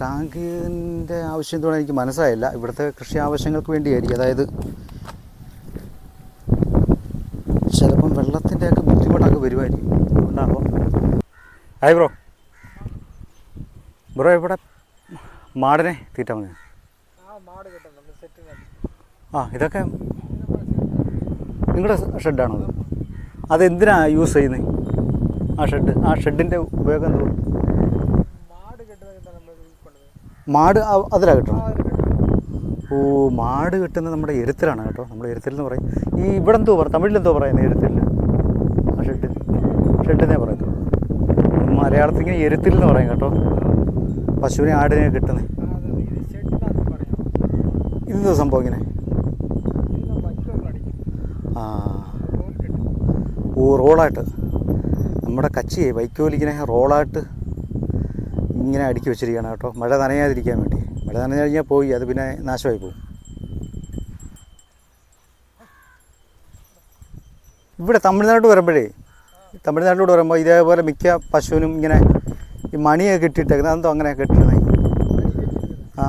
ടാങ്കിന്റെ ആവശ്യം എന്തുകൊണ്ട് എനിക്ക് മനസ്സായില്ല ഇവിടുത്തെ കൃഷി ആവശ്യങ്ങൾക്ക് വേണ്ടിയായിരിക്കും. അതായത് ചിലപ്പം വെള്ളത്തിന്റെയൊക്കെ ബുദ്ധിമുട്ടൊക്കെ വരുമായിരിക്കും. ഉണ്ടാകുമ്പോൾ ഹായ് ബ്രോ ബ്രോ ഇവിടെ മാടിനെ തീറ്റ മതി. ആ ഇതൊക്കെ നിങ്ങളുടെ ഷെഡാണോ അത് അതെന്തിനാ യൂസ് ചെയ്യുന്നത് ആ ഷെഡ് ആ ഷെഡിന്റെ ഉപയോഗം എന്തോ മാട് അതിലാണ് അതിലാ കിട്ടണം. ഓ മാട് കിട്ടുന്നത് നമ്മുടെ എരുത്തിലാണ് കേട്ടോ. നമ്മുടെ എരുത്തിൽ എന്ന് പറയും. ഈ ഇവിടെ എന്തോ പറയും തമിഴിൽ എന്തോ പറയുന്നത് എരുത്തിൽ ആ ഷെഡ്. ഷെഡിനെ പറയത്തുള്ളൂ മലയാളത്തിൽ ഇങ്ങനെ എരുത്തിൽ എന്ന് പറയും കേട്ടോ. പശുവിനെ ആടിനെ കിട്ടുന്നത് ഇതെന്താ സംഭവം ഇങ്ങനെ? ആ. ഓ റോളായിട്ട്. നമ്മുടെ കച്ചിയെ വൈക്കോലിങ്ങനെ റോളായിട്ട് ഇങ്ങനെ അടുക്കി വെച്ചിരിക്കുകയാണ് കേട്ടോ. മഴ നനയാതിരിക്കാൻ വേണ്ടി. മഴ നനഞ്ഞു കഴിഞ്ഞാൽ പോയി അത് പിന്നെ നാശമായി പോകും. ഇവിടെ തമിഴ്നാട് വരുമ്പോഴേ തമിഴ്നാട്ടിലൂടെ വരുമ്പോൾ ഇതേപോലെ മിക്ക പശുവിനും ഇങ്ങനെ ഈ മണിയൊക്കെ കിട്ടിയിട്ടേക്കുന്നത്. അതെന്തോ അങ്ങനെ കിട്ടുന്നത് ആ.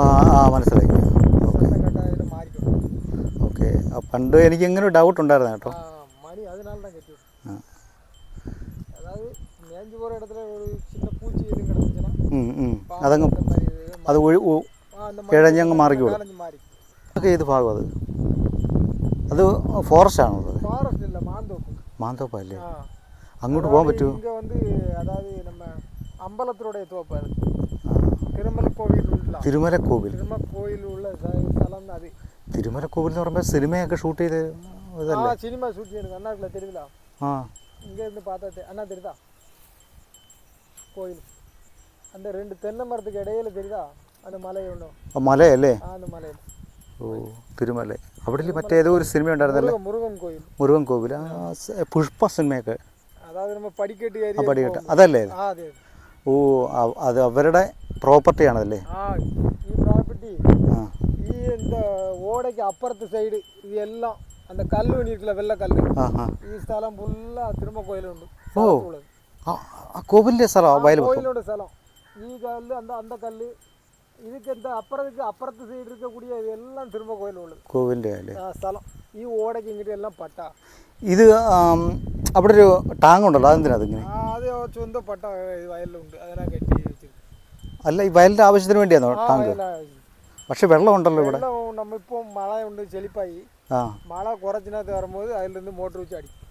ആ ആ മനസ്സിലായി. ഓക്കെ. ഓക്കെ. പണ്ട് എനിക്ക് ഇങ്ങനെ ഡൗട്ട് ഉണ്ടായിരുന്നു കേട്ടോ. അതങ്ങ് അത് കിഴഞ്ഞങ്ങ് മാറിക്കോളും. അതൊക്കെ ഏത് ഭാഗം അത്? അത് ഫോറസ്റ്റ് ആണോ അത് മാന്തോപ്പല്ലേ? അങ്ങോട്ട് പോകാൻ പറ്റുമോ? അമ്പലത്തിലൂടെ തിരുമല കോവിൽ തിരുമല കോവിൽ എന്ന് പറയുമ്പോൾ സിനിമയൊക്കെ ഷൂട്ട് ചെയ്ത് സിനിമ ഷൂട്ട് ആ. ഇങ്ങനെ അണ്ണാ அந்த ரெண்டு தென்னை மரத்துக்கு இடையில தெரியுதா அந்த மலை ஒன்றும் ആ മലയല്ലേ ஆ அந்த മലയിൽ ഓ തിരുമല അവിടെ മറ്റേ ഏതോ ഒരു സിനിമ ഉണ്ടായിരുന്നല്ലേ முருகன் முருகன் கோயில் മുരുകൻ കോവിൽ ആ സ- പുഷ്പ സിനിമയൊക്കെ அதாவது நம்ம படிக்கட்டு ஏறி ആ പടികെട്ട അതല്ലേ ഇത്? ஆ அது ഓ അ- അത് അവരുടെ പ്രോപ്പർട്ടിയാണതല്ലേ ஆ ഈ ப்ராப்பர்ட்டி ആ ഈ இந்த ஓடைக்கு அப்புறத்து சைடு இது எல்லாம் அந்த கல் இருக்குல்ல வெள்ளை கல் ആ ആ ഈ സ്ഥലം ഫുള്ള് തിരുമ കോയിലുണ്ട് ഓ. സ്ഥലത്തുള്ളത്. ആ, ആ കോവിലിൻ്റെ സ്ഥലം ആ വയൽ മൊത്തം கோயிலோட ஸ்தலம் ഈ കല്ല് അന്ത അന്ത കല്ല്? இதுக்கு இந்த அப்புறத்துக்கு அப்புறத்து சைடு ഇതെല്ലാം இது எல்லாம் திரும்ப கோயில் ആ സ്ഥലം. ഈ ഓടയ്ക്ക് ഇങ്ങോട്ട് എല്ലാം പട്ട. ഇത് അവിടെ ഒരു ടാങ് ഉണ്ടല്ലോ അതെന്തിനാ അതിങ്ങനെ ആ, അത് ചുവന്ത പട്ട ഈ വയലിലുണ്ട്. അതിനാ കെട്ടി അല്ല ഈ വയലിന്റെ ആവശ്യത്തിന് വേണ്ടിയാണോ ടാങ്ക്? പക്ഷെ വെള്ളം ഉണ്ടല്ലോ ഇവിടെ. വെള്ളം മഴയുണ്ട് ചെളിപ്പായി. ആ. மழை குறைச்சினத்து வரும்போது നിന്ന് மோட்டர் வச்சு அடிக்கும்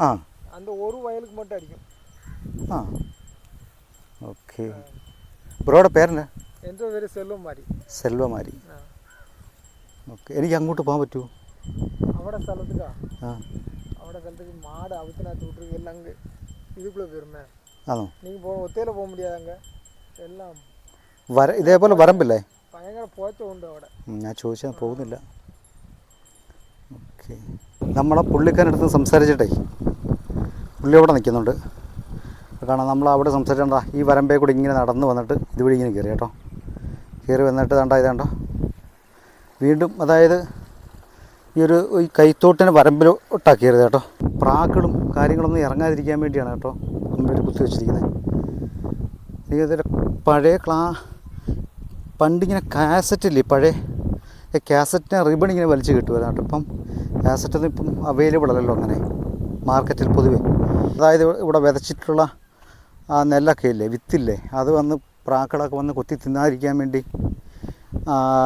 ആ. அந்த ഒരു வயலுக்கு மட்டும் അടിക്കും. ആ. ഓക്കെ. ബ്രോയുടെ പേരെന്നാ? എന്റെ പേര് സെൽവമാരി സെൽവമാരി ഓക്കെ. എനിക്ക് അങ്ങോട്ട് പോകാൻ പറ്റുമോ? അവിടെ സ്ഥലത്തേക്കാ അവിടെ സ്ഥലത്തേക്ക് മാട് அவுத்தினாத்து விட்டுருக்கு எல்லாம் அங்கே இதுக்குள்ளே போயிருமே നീ പോ போ ஒத்தையில் போக എല്ലാം. വര ഇതേപോലെ വരമ്പില്ലേ? ഭയങ്കര പോറ്റുണ്ട് അവിടെ. ഞാൻ ചോദിച്ചാൽ പോകുന്നില്ല. ഓക്കെ. നമ്മളെ പുള്ളിക്കാരടുത്ത് സംസാരിച്ചിട്ടേ. പുള്ളി അവിടെ നിൽക്കുന്നുണ്ട്. കാരണം നമ്മൾ അവിടെ സംസാരിച്ചണ്ട ഈ വരമ്പേ കൂടി ഇങ്ങനെ നടന്ന് വന്നിട്ട് ഇതുവഴി ഇങ്ങനെ കയറി കേട്ടോ. കയറി വന്നിട്ട് കണ്ട? ഇതേണ്ട വീണ്ടും അതായത് ഈ ഒരു ഈ കൈത്തോട്ടിന് വരമ്പിലോട്ടാണ് കയറിയത് കേട്ടോ. പ്രാക്കളും കാര്യങ്ങളൊന്നും ഇറങ്ങാതിരിക്കാൻ വേണ്ടിയാണ് കേട്ടോ കമ്പ്ലീറ്റ് കുത്തി വെച്ചിരിക്കുന്നത്. എനിക്കതിൽ പഴയ ക്ലാ പണ്ടിങ്ങനെ കാസറ്റ് ഇല്ലേ പഴയ കാസറ്റിനെ റിബൺ ഇങ്ങനെ വലിച്ചു കിട്ടുമായിരുന്നു കേട്ടോ. ഇപ്പം കാസറ്റൊന്നും ഇപ്പം അവൈലബിൾ അല്ലല്ലോ അങ്ങനെ മാർക്കറ്റിൽ പൊതുവേ. അതായത് ഇവിടെ വിതച്ചിട്ടുള്ള ആ നെല്ലൊക്കെ ഇല്ലേ? വിത്തില്ലേ? അത് വന്ന് പ്രാക്കളൊക്കെ വന്ന് കൊത്തി തിന്നാതിരിക്കാൻ വേണ്ടി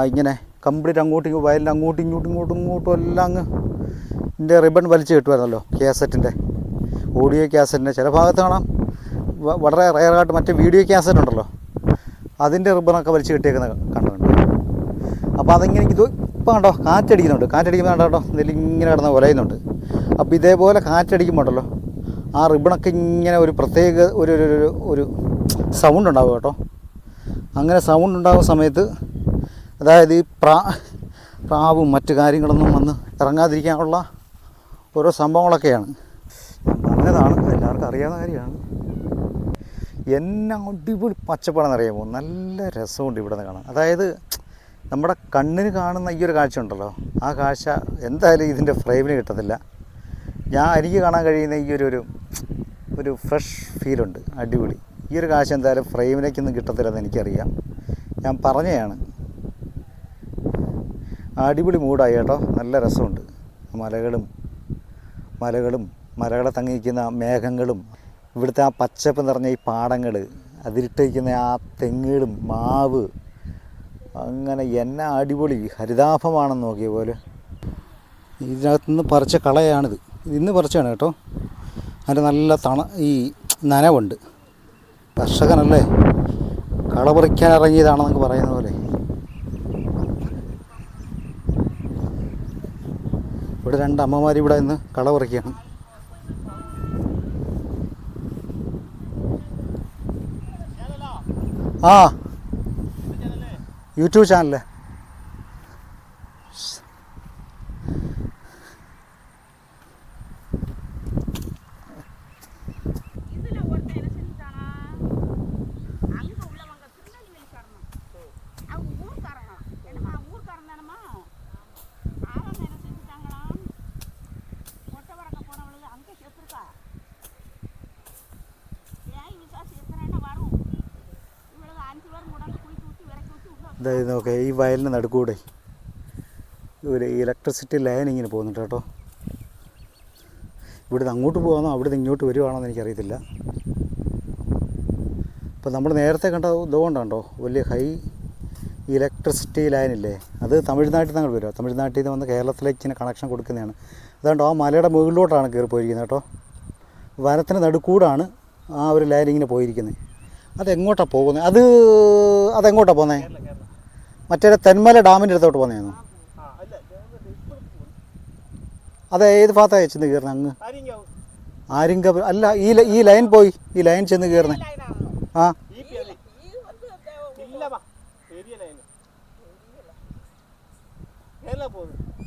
ഇങ്ങനെ കംപ്ലീറ്റ് അങ്ങോട്ടും ഇങ്ങോട്ടും വയലിന്റെ അങ്ങോട്ടും ഇങ്ങോട്ടും ഇങ്ങോട്ടും ഇങ്ങോട്ടും എല്ലാം അങ്ങ് ഇതിന്റെ റിബൺ വലിച്ചു കിട്ടുമായിരുന്നല്ലോ ക്യാസറ്റിന്റെ. ഓഡിയോ ക്യാസറ്റിന്റെ. ചില ഭാഗത്ത് കാണാം. വളരെ റയറായിട്ട് മറ്റേ വീഡിയോ ക്യാസറ്റ് ഉണ്ടല്ലോ. അതിന്റെ റിബണൊക്കെ വലിച്ചു കിട്ടിയേക്കുന്ന കണ്ടിട്ടുണ്ട്. അപ്പോൾ അതിങ്ങനെ ഇത് ഇപ്പം കണ്ടോ? കാറ്റടിക്കുന്നുണ്ട്. കാറ്റടിക്കുമ്പോൾ കണ്ടോ? നെല്ലിങ്ങനെ കിടന്ന് ഉലയുന്നുണ്ട് അപ്പോൾ ഇതേപോലെ കാറ്റടിക്കുമ്പോൾ ഉണ്ടല്ലോ. ആ റിബണൊക്കെ ഇങ്ങനെ ഒരു പ്രത്യേക ഒരു ഒരു ഒരു സൗണ്ട് ഉണ്ടാവും കേട്ടോ. അങ്ങനെ സൗണ്ട് ഉണ്ടാകുന്ന സമയത്ത് അതായത് ഈ പ്രാ പ്രാവും മറ്റു കാര്യങ്ങളൊന്നും വന്ന് ഇറങ്ങാതിരിക്കാനുള്ള ഓരോ സംഭവങ്ങളൊക്കെയാണ്. പറഞ്ഞതാണ് എല്ലാവർക്കും അറിയാവുന്ന കാര്യമാണ്. എന്നെ അടിപൊളി പച്ചപ്പാടെന്ന് അറിയാമോ? നല്ല രസമുണ്ട് ഇവിടെ നിന്ന് കാണാൻ. അതായത് നമ്മുടെ കണ്ണിന് കാണുന്ന ഈ ഒരു കാഴ്ച ഉണ്ടല്ലോ. ആ കാഴ്ച എന്തായാലും ഇതിന്റെ ഫ്രെയിമിന് കിട്ടത്തില്ല. ഞാൻ എനിക്ക് കാണാൻ കഴിയുന്ന ഈ ഒരു ഒരു ഫ്രഷ് ഫീലുണ്ട് അടിപൊളി. ഈ ഒരു കാശ് എന്തായാലും ഫ്രെയിമിലേക്കൊന്നും കിട്ടത്തില്ലെന്ന് എനിക്കറിയാം. ഞാൻ പറഞ്ഞതാണ്. അടിപൊളി മൂടായി കേട്ടോ. നല്ല രസമുണ്ട്. മലകളും മലകളും മലകളെ തങ്ങി നിൽക്കുന്ന മേഘങ്ങളും ഇവിടുത്തെ ആ പച്ചപ്പ് നിറഞ്ഞ ഈ പാടങ്ങൾ അതിരിട്ടിരിക്കുന്ന ആ തെങ്ങുകളും മാവ് അങ്ങനെ എന്നാ അടിപൊളി. ഹരിതാഭമാണെന്ന് നോക്കിയ പോലെ. ഇതിനകത്തുനിന്ന് പറിച്ച കളയാണിത്. ഇന്ന് പറിച്ചാണ് കേട്ടോ. അതിന്റെ നല്ല തണ ഈ നനവുണ്ട്. കർഷകനല്ലേ? കള പറിക്കാൻ ഇറങ്ങിയതാണെന്നൊക്കെ പറയുന്ന പോലെ. ഇവിടെ രണ്ട് അമ്മമാർ ഇവിടെ ഇന്ന് കള പറിക്കുകയാണ് ആ യൂട്യൂബ് ചാനലേ അതായത് നോക്കുക ഈ വയലിന് നടുക്കൂടെ ഒരു ഇലക്ട്രിസിറ്റി ലൈൻ ഇങ്ങനെ പോകുന്നുണ്ട് കേട്ടോ. ഇവിടുന്ന് അങ്ങോട്ട് പോകുകയാണോ അവിടുന്ന് ഇങ്ങോട്ട് വരുവാണോ എന്ന് എനിക്കറിയത്തില്ല. അപ്പോൾ നമ്മൾ നേരത്തെ കണ്ട ഇതുകൊണ്ടുണ്ടോ വലിയ ഹൈ ഇലക്ട്രിസിറ്റി ലൈനില്ലേ അത് തമിഴ്നാട്ടിൽ നിന്ന് വരിക തമിഴ്നാട്ടിൽ നിന്ന് വന്ന് കേരളത്തിലേക്ക് ഇങ്ങനെ കണക്ഷൻ കൊടുക്കുന്നതാണ്. അതുകൊണ്ട് ആ മലയുടെ മുകളിലോട്ടാണ് കയറിപ്പോയിരിക്കുന്നത് കേട്ടോ. വനത്തിന് നടുക്കൂടാണ് ആ ഒരു ലൈൻ ഇങ്ങനെ പോയിരിക്കുന്നത്. അതെങ്ങോട്ടാണ് പോകുന്നത്? അത് അതെങ്ങോട്ടാണ് പോകുന്നത്? മറ്റേ തെന്മല ഡാമിന്റെ അടുത്തോട്ട് പോകുന്നതാണോ അതെ ഏത് ഭാഗത്താണ് ചെന്ന് കയറുന്നത് അങ്ങ്? ആരിങ്ക അല്ല ഈ ഈ ലൈൻ പോയി. ഈ ലൈൻ ചെന്ന് കയറുന്നത് ആ.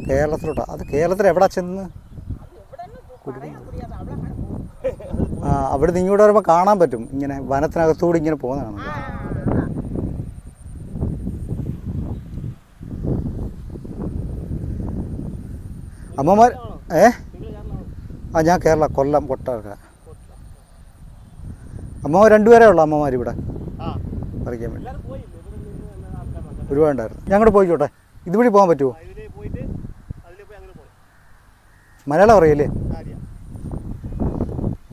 കേരളത്തിലോട്ടാ. അത് കേരളത്തിൽ എവിടെ ചെന്ന്? ആ അവിടെ നിന്ന് ഇങ്ങോട്ട് വരുമ്പോൾ കാണാൻ പറ്റും. ഇങ്ങനെ വനത്തിനകത്തൂടെ ഇങ്ങനെ പോകുന്നതാണ് അമ്മമാർ ഏ? ആ ഞാൻ കേരള കൊല്ലം കൊട്ടാർക്ക അമ്മമാർ രണ്ടുപേരേ ഉള്ളു അമ്മമാർ ഇവിടെ. പറിക്കാൻ വേണ്ടി. ഒരുപാടുണ്ടായിരുന്നു. ഞങ്ങോട്ട് പോയിക്കോട്ടെ. ഇതുവഴി പോകാൻ പറ്റുമോ? മലയാളം അറിയില്ലേ?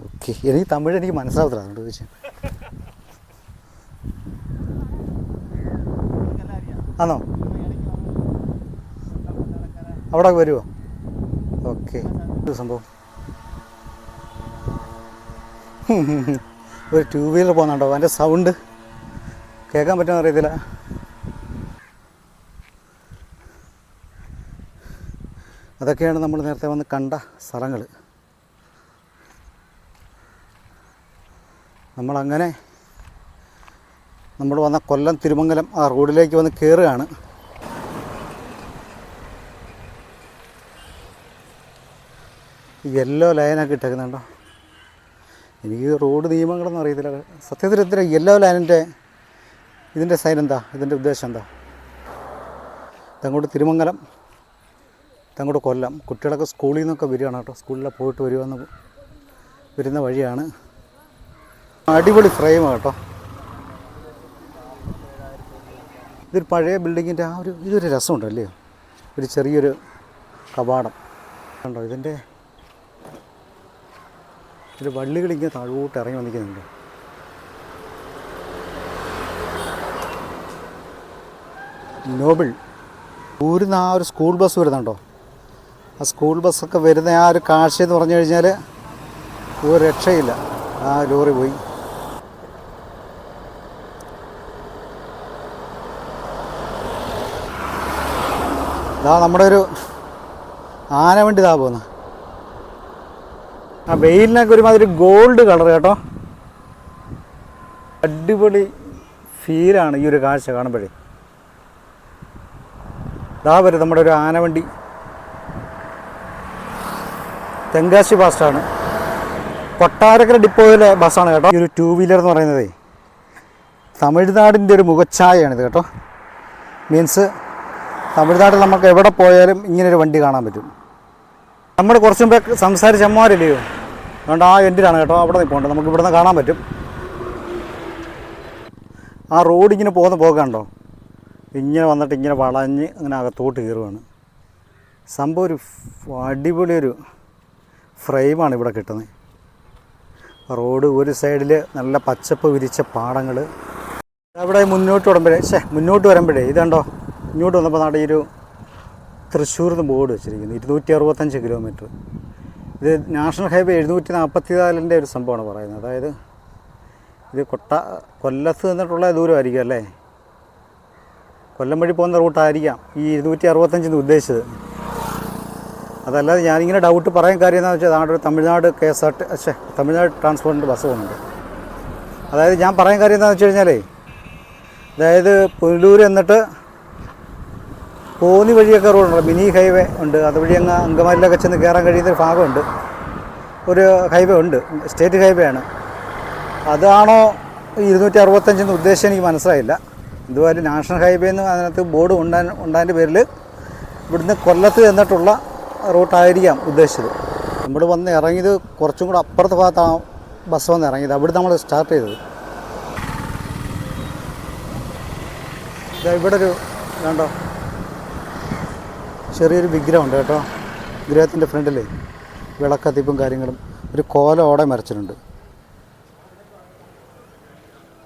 ഓക്കെ. എനിക്ക് തമിഴ് എനിക്ക് മനസ്സിലാവത്തില്ല അതുകൊണ്ട് നിങ്ങൾക്കെല്ലാം ആണോ? അവിടെ വരുമോ ഓക്കെ. ഒരു സംഭവം? ഒരു ടൂ വീലർ പോകുന്നുണ്ടോ? അതിന്റെ സൗണ്ട് കേൾക്കാൻ പറ്റുമെന്ന് അറിയത്തില്ല. അതൊക്കെയാണ് നമ്മൾ നേരത്തെ വന്ന് കണ്ട സ്ഥലങ്ങൾ നമ്മളങ്ങനെ നമ്മൾ വന്ന കൊല്ലം തിരുമംഗലം ആ റോഡിലേക്ക് വന്ന് കയറുകയാണ് യെല്ലോ ലൈനൊക്കെ ഇട്ടേക്കുന്നുണ്ടോ? എനിക്ക് റോഡ് നിയമങ്ങളൊന്നും അറിയത്തില്ല. സത്യത്തിൽ ഇത്ര യെല്ലോ ലൈനിന്റെ ഇതിന്റെ സൈൻ എന്താ? ഇതിന്റെ ഉദ്ദേശം എന്താ? തങ്ങോട്ട് തിരുമംഗലം തങ്ങോട്ട് കൊല്ലം. കുട്ടികളൊക്കെ സ്കൂളിൽ നിന്നൊക്കെ വരികയാണ് കേട്ടോ. സ്കൂളിലെ പോയിട്ട് വരുമെന്ന് വരുന്ന വഴിയാണ്. അടിപൊളി ഫ്രെയിമാണ് കേട്ടോ. ഇതൊരു പഴയ ബിൽഡിങ്ങിന്റെ ആ ഒരു ഇതൊരു രസമുണ്ടല്ലേ? ഒരു ചെറിയൊരു കവാടം. കണ്ടോ? ഇതിന്റെ ഒരു വള്ളികൾ ഇങ്ങനെ താഴോട്ട് ഇറങ്ങി വന്നിരിക്കുന്നുണ്ട്. നോബിൾ ഊരുന്ന ആ ഒരു സ്കൂൾ ബസ് വരുന്നുണ്ടോ? ആ സ്കൂൾ ബസ്സൊക്കെ വരുന്ന ആ ഒരു കാഴ്ച എന്ന് പറഞ്ഞു കഴിഞ്ഞാൽ ഒരു രക്ഷയില്ല. ആ ലോറി പോയി. ഇതാ നമ്മുടെ ഒരു ആന വണ്ടി ഇതാ പോകുന്നത് ആ വെയിലിനൊക്കെ ഒരുമാതിരി ഗോൾഡ് കളർ കേട്ടോ. അടിപൊളി ഫീലാണ് ഈ ഒരു കാഴ്ച കാണുമ്പോഴേ. ഇതാ വരും നമ്മുടെ ഒരു ആനവണ്ടി. തെങ്കാശി ഫാസ്റ്റാണ് കൊട്ടാരക്കര ഡിപ്പോയിലെ ബസ്സാണ് കേട്ടോ. ഈ ഒരു ടൂ വീലർ എന്ന് പറയുന്നത്. തമിഴ്നാടിന്റെ ഒരു മുഖച്ഛായയാണിത് കേട്ടോ. മീൻസ് തമിഴ്നാട്ടിൽ നമുക്ക് എവിടെ പോയാലും ഇങ്ങനൊരു വണ്ടി കാണാൻ പറ്റും. നമ്മൾ കുറച്ചുമ്പോൾ മുമ്പേ സംസാരിച്ച അമ്മമാരില്ലയോ അതുകൊണ്ട് ആ എൻഡിലാണ് കേട്ടോ? അവിടെ നിൽപ്പുണ്ട്. നമുക്ക് ഇവിടുന്ന് കാണാൻ പറ്റും. ആ റോഡ് ഇങ്ങനെ പോകുന്ന പോകണ്ടോ ഇങ്ങനെ വന്നിട്ട് ഇങ്ങനെ വളഞ്ഞ് അങ്ങനെ അകത്തോട്ട് കയറുവാണ്. സംഭവം ഒരു അടിപൊളിയൊരു ഫ്രെയിമാണ് ഇവിടെ കിട്ടുന്നത്. റോഡ് ഒരു സൈഡിൽ നല്ല പച്ചപ്പ് വിരിച്ച പാടങ്ങൾ അവിടെ മുന്നോട്ട് വരുമ്പോഴേ ശേ മുന്നോട്ട് വരുമ്പോഴേ ഇതുണ്ടോ ഇങ്ങോട്ട് വന്നപ്പോൾ നാട്ടിൽ ഈ ഒരു തൃശ്ശൂർ നിന്ന് ബോർഡ് വെച്ചിരിക്കുന്നു. ഇരുന്നൂറ്റി അറുപത്തഞ്ച് കിലോമീറ്റർ. ഇത് നാഷണൽ ഹൈവേ എഴുന്നൂറ്റി നാൽപ്പത്തി നാലിന്റെ ഒരു സംഭവമാണ് പറയുന്നത്. അതായത് ഇത് കൊട്ട കൊല്ലത്ത് നിന്നിട്ടുള്ള ദൂരമായിരിക്കും അല്ലേ? കൊല്ലം വഴി പോകുന്ന റൂട്ടായിരിക്കാം ഈ ഇരുന്നൂറ്റി അറുപത്തഞ്ചിന് ഉദ്ദേശിച്ചത്. അതല്ലാതെ ഞാനിങ്ങനെ ഡൗട്ട് പറയാൻ കാര്യം എന്താണെന്ന് വെച്ചാൽ നാട് Tamil Nadu K S R T പക്ഷേ തമിഴ്നാട് ട്രാൻസ്പോർട്ടിന്റെ ബസ് പോകുന്നുണ്ട്. അതായത് ഞാൻ പറയാൻ കാര്യം എന്താണെന്ന് വെച്ച് കഴിഞ്ഞാലേ അതായത് പുനലൂർ എന്നിട്ട് കോന്നി വഴിയൊക്കെ റോഡുണ്ട്. മിനി ഹൈവേ ഉണ്ട്. അതുവഴി അങ്ങ് അങ്കമാലിലൊക്കെ ചെന്ന് കയറാൻ കഴിയുന്ന ഒരു ഭാഗമുണ്ട്. ഒരു ഹൈവേ ഉണ്ട്. സ്റ്റേറ്റ് ഹൈവേ ആണ്. അതാണോ ഇരുന്നൂറ്റി അറുപത്തഞ്ചെന്ന് ഉദ്ദേശം എനിക്ക് മനസ്സിലായില്ല. ഇതുപോലെ നാഷണൽ ഹൈവേ എന്ന് അതിനകത്ത് ബോർഡ് ഉണ്ടാ ഉണ്ടായതിന്റെ പേരിൽ ഇവിടുന്ന് കൊല്ലത്ത് എന്നിട്ടുള്ള റൂട്ടായിരിക്കാം ഉദ്ദേശിച്ചത്. നമ്മൾ വന്ന് ഇറങ്ങിയത് കുറച്ചും കൂടെ അപ്പുറത്തെ ഭാഗത്താണ് ബസ് വന്ന് ഇറങ്ങിയത്. അവിടെ നമ്മൾ സ്റ്റാർട്ട് ചെയ്തത്. ഇവിടെ ഒരു കണ്ടോ? ചെറിയൊരു വിഗ്രഹമുണ്ട് കേട്ടോ. വിഗ്രഹത്തിന്റെ ഫ്രണ്ടിൽ വിളക്കത്തിപ്പും കാര്യങ്ങളും. ഒരു കോലോടെ മരച്ചിട്ടുണ്ട്.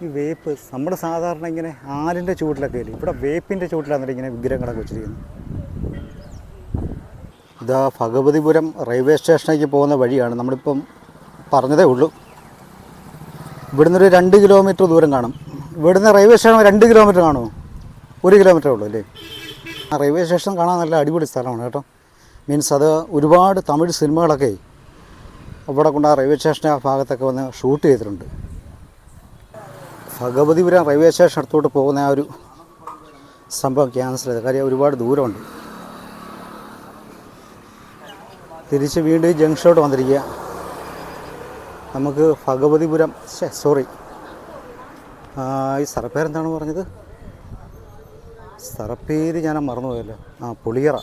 ഈ വേപ്പ് നമ്മൾ സാധാരണ ഇങ്ങനെ ആലിന്റെ ചൂട്ടിലൊക്കെ ഇല്ലേ? ഇവിടെ വേപ്പിന്റെ ചൂട്ടിലാണ് ഇങ്ങനെ വിഗ്രഹങ്ങളൊക്കെ വെച്ചിരിക്കുന്നത് ഇതാ ഭഗവതിപുരം റെയിൽവേ സ്റ്റേഷനിലേക്ക് പോകുന്ന വഴിയാണ്. നമ്മളിപ്പം പറഞ്ഞതേ ഉള്ളൂ. ഇവിടുന്ന് ഒരു രണ്ട് കിലോമീറ്റർ ദൂരം കാണും. ഇവിടുന്ന് റെയിൽവേ സ്റ്റേഷൻ രണ്ട് കിലോമീറ്റർ കാണുമോ? ഒരു കിലോമീറ്റർ ഉള്ളൂ അല്ലേ? റെയിൽവേ സ്റ്റേഷൻ കാണാൻ നല്ല അടിപൊളി സ്ഥലമാണ് കേട്ടോ. മീൻസ് അത് ഒരുപാട് തമിഴ് സിനിമകളൊക്കെ അവിടെ കൊണ്ട് ആ റെയിൽവേ സ്റ്റേഷന്റെ ആ ഭാഗത്തൊക്കെ വന്ന് ഷൂട്ട് ചെയ്തിട്ടുണ്ട്. ഭഗവതിപുരം റെയിൽവേ സ്റ്റേഷൻ അടുത്തോട്ട് പോകുന്ന ആ ഒരു സംഭവം ക്യാൻസൽ ചെയ്ത്. കാര്യം ഒരുപാട് ദൂരമുണ്ട്. തിരിച്ച് വീണ്ടും ജംഗ്ഷനോട്ട് വന്നിരിക്കുക. നമുക്ക് ഭഗവതിപുരം സോറി ഈ സ്ഥലപ്പേരെന്താണ് പറഞ്ഞത്? സ്ഥലപ്പേര് ഞാൻ മറന്നുപോയല്ലോ? ആ പുളിയറ.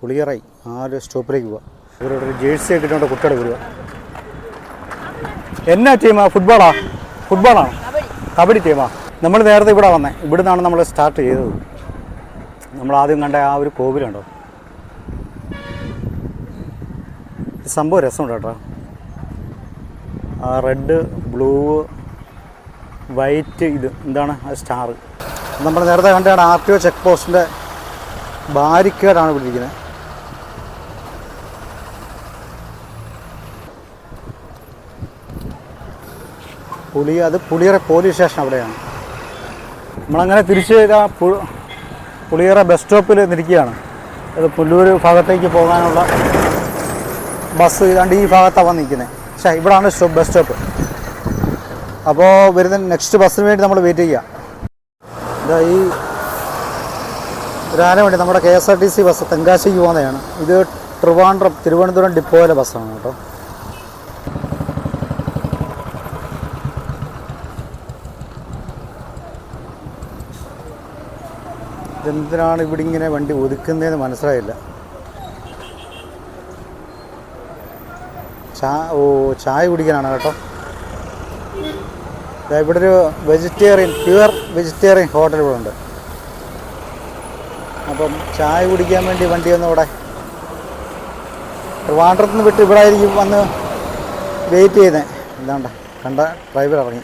പുളിയറായി ആ ഒരു സ്റ്റോപ്പിലേക്ക് പോവാം. ഇവരോട് ഒരു ജേഴ്സി ഒക്കെ ഇട്ടുകൊണ്ട് കുട്ടികളെ വരിക എന്നാ ടീമാ ഫുട്ബോളാ ഫുട്ബോളാണോ കബഡി ടീമാ നമ്മൾ നേരത്തെ ഇവിടെ വന്നേ. ഇവിടെ നിന്നാണ് നമ്മൾ സ്റ്റാർട്ട് ചെയ്തത്. നമ്മൾ ആദ്യം കണ്ട ആ ഒരു കോവിലുണ്ടോ സംഭവം രസമുണ്ട് കേട്ടോ. ആ റെഡ് ബ്ലൂ വൈറ്റ് ഇത് എന്താണ്? ആ സ്റ്റാർ നമ്മൾ നേരത്തെ കണ്ടാണ് ആർ ടി ഒ ചെക്ക് പോസ്റ്റിന്റെ ബാരിക്കേഡാണ് ഇവിടെ ഇരിക്കുന്നത് പുളി അത് പുളിയറ പോലീസ് സ്റ്റേഷൻ അവിടെയാണ്. നമ്മളങ്ങനെ തിരിച്ച് പുളിയറ ബസ് സ്റ്റോപ്പിൽ നിൽക്കുകയാണ്. അത് പുല്ലൂർ ഭാഗത്തേക്ക് പോകാനുള്ള ബസ് ഇതാണ്ട് ഈ ഭാഗത്താണ് വന്ന് നിൽക്കുന്നത്. പക്ഷേ ഇവിടാണ് ബസ് സ്റ്റോപ്പ്. അപ്പോൾ വരുന്ന നെക്സ്റ്റ് ബസ്സിന് വേണ്ടി നമ്മൾ വെയിറ്റ് ചെയ്യുക. ഈ ഒരു വേണ്ടി നമ്മുടെ K S R T C bus തെങ്കാശിക്ക് പോകുന്നതാണ് ഇത് ട്രിവാൻഡ്രം തിരുവനന്തപുരം ഡിപ്പോയിലെ ബസ്സാണ് കേട്ടോ. ഇതെന്തിനാണ് ഇവിടെ ഇങ്ങനെ വണ്ടി ഒതുക്കുന്നതെന്ന് മനസ്സിലായില്ല. ചാ ഓ ചായ കുടിക്കാനാണ് കേട്ടോ. ഇവിടെ ഒരു വെജിറ്റേറിയൻ പ്യുവർ വെജിറ്റേറിയൻ ഹോട്ടൽ ഇവിടെ ഉണ്ട് അപ്പം ചായ കുടിക്കാൻ വേണ്ടി വണ്ടി വന്നു ഇവിടെ. ട്രിവാൻഡ്രത്ത് നിന്ന് വിട്ട് ഇവിടെ ആയിരിക്കും വന്ന് വെയിറ്റ് ചെയ്യുന്നത് എന്താണ്ട കണ്ട ഡ്രൈവർ ഇറങ്ങി.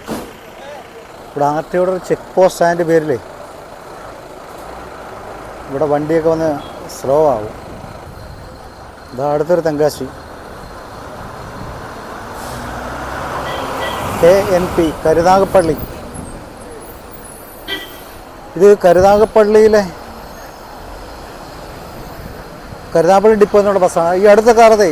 ഇവിടെ ആർ ഒരു ചെക്ക് പോസ്റ്റ് അതിന്റെ പേരിൽ ഇവിടെ വണ്ടിയൊക്കെ വന്ന് സ്ലോ ആവും. ഇതാ അടുത്തൊരു Tenkasi. K N P Karunagappally. ഇത് കരുനാഗപ്പള്ളിയിലെ കരുനാഗപ്പള്ളി ഡിപ്പോ എന്നുള്ള ബസ്സാണ്. ഈ അടുത്ത കാലത്തെ